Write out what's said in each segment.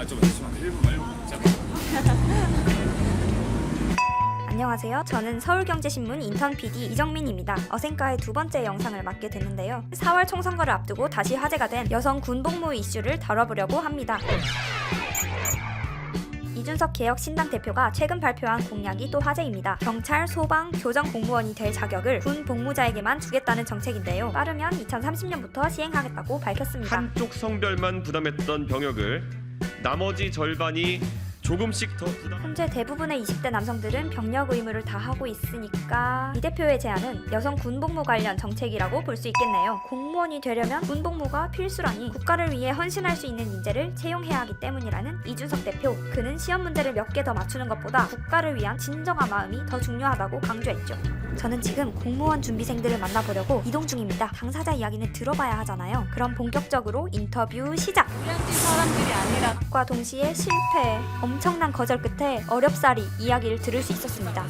아좀 잠시만 1분 1분 잠깐 안녕하세요. 저는 서울경제신문 인턴 PD 이정민입니다. 어센카의 두 번째 영상을 맡게 됐는데요. 4월 총선거를 앞두고 다시 화제가 된 여성 군복무 이슈를 다뤄보려고 합니다. 이준석 개혁신당 대표가 최근 발표한 공약이 또 화제입니다. 경찰, 소방, 교정 공무원이 될 자격을 군 복무자에게만 주겠다는 정책인데요. 빠르면 2030년부터 시행하겠다고 밝혔습니다. 한쪽 성별만 부담했던 병역을 나머지 절반이 조금씩 더 부담. 현재 대부분의 20대 남성들은 병력 의무를 다 하고 있으니까 이 대표의 제안은 여성 군복무 관련 정책이라고 볼 수 있겠네요. 공무원이 되려면 군복무가 필수라니 국가를 위해 헌신할 수 있는 인재를 채용해야 하기 때문이라는 이준석 대표. 그는 시험 문제를 몇 개 더 맞추는 것보다 국가를 위한 진정한 마음이 더 중요하다고 강조했죠. 저는 지금 공무원 준비생들을 만나보려고 이동 중입니다. 당사자 이야기는 들어봐야 하잖아요. 그럼 본격적으로 인터뷰 시작! 우리한테 사람들이 아니라 과 동시에 실패, 엄 청난 거절 끝에 어렵사리 이야기를 들을 수 있었습니다.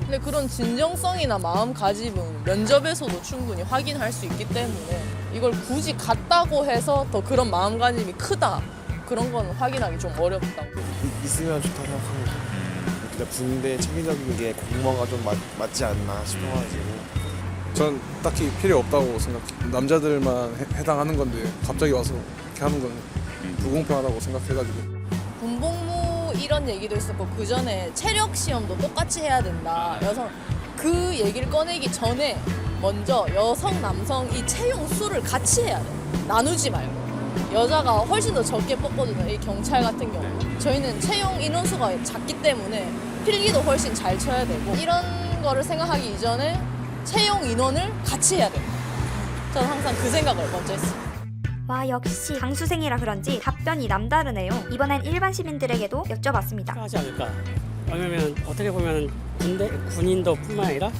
근데 그런 진정성이나 마음가짐은 면접에서도 충분히 확인할 수 있기 때문에 이걸 굳이 갔다고 해서 더 그런 마음가짐이 크다 그런 거는 확인하기 좀 어렵다고 이- 있으면 좋다고 생각합니다. 근데 군대 체계적인 게 공무원과 좀 맞, 맞지 않나 싶어가지고 전 딱히 필요 없다고 생각해요. 남자들만 해, 당하는 건데 갑자기 와서 이렇게 하는 건 불공평하다고 생각해가지고 군복무 이런 얘기도 있었고 그 전에 체력 시험도 똑같이 해야 된다. 여성 그 얘기를 꺼내기 전에 먼저 여성 남성 이 채용 수를 같이 해야 돼. 나누지 말고. 여자가 훨씬 더 적게 뽑거든요 이 경찰 같은 경우. 저희는 채용 인원수가 작기 때문에 필기도 훨씬 잘 쳐야 되고 이런 거를 생각하기 이전에 채용 인원을 같이 해야 돼요 저는 항상 그 생각을 먼저 했어요 와 역시 강수생이라 그런지 답변이 남다르네요. 이번엔 일반 시민들에게도 여쭤봤습니다. 하지 않을까. 왜냐면 어떻게 보면 군대 군인도 뿐만 아니라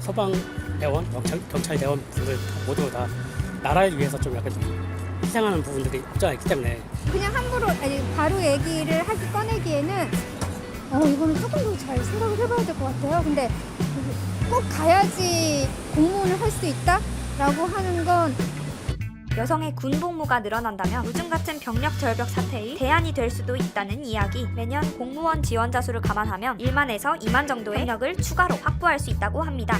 소방 대원, 경찰, 경찰 대원 분들 모두 다 나라를 위해서 좀 약간 희생하는 부분들이 없지 않아 있기 때문에 그냥 함부로 아니 바로 얘기를 하기 꺼내기에는 어 이거는 조금 더 잘 생각을 해봐야 될 것 같아요. 근데 꼭 가야지 공무원을 할 수 있다라고 하는 건 여성의 군복무가 늘어난다면 요즘 같은 병력 절벽 사태의 대안이 될 수도 있다는 이야기. 매년 공무원 지원자 수를 감안하면 1만에서 2만 정도의 병력을 추가로 확보할 수 있다고 합니다.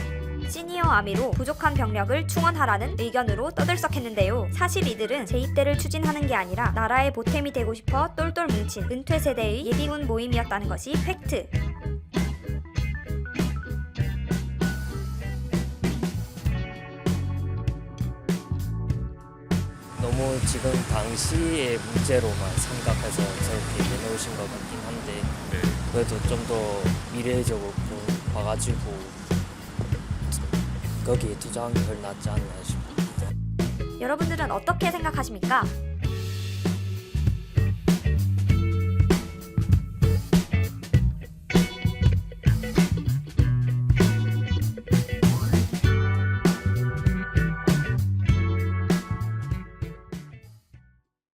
시니어 아미로 부족한 병력을 충원하라는 의견으로 떠들썩했는데요. 사실 이들은 재입대를 추진하는 게 아니라 나라의 보탬이 되고 싶어 똘똘 뭉친 은퇴 세대의 예비군 모임이었다는 것이 팩트. 너무 지금 당시의 문제로만 생각해서 저렇게 해놓으신 것 같긴 한데 네. 그래도 좀 더 미래적으로 봐가지고 거기에 투자하는 게 훨씬 낫지 않나 싶어요. 여러분들은 어떻게 생각하십니까?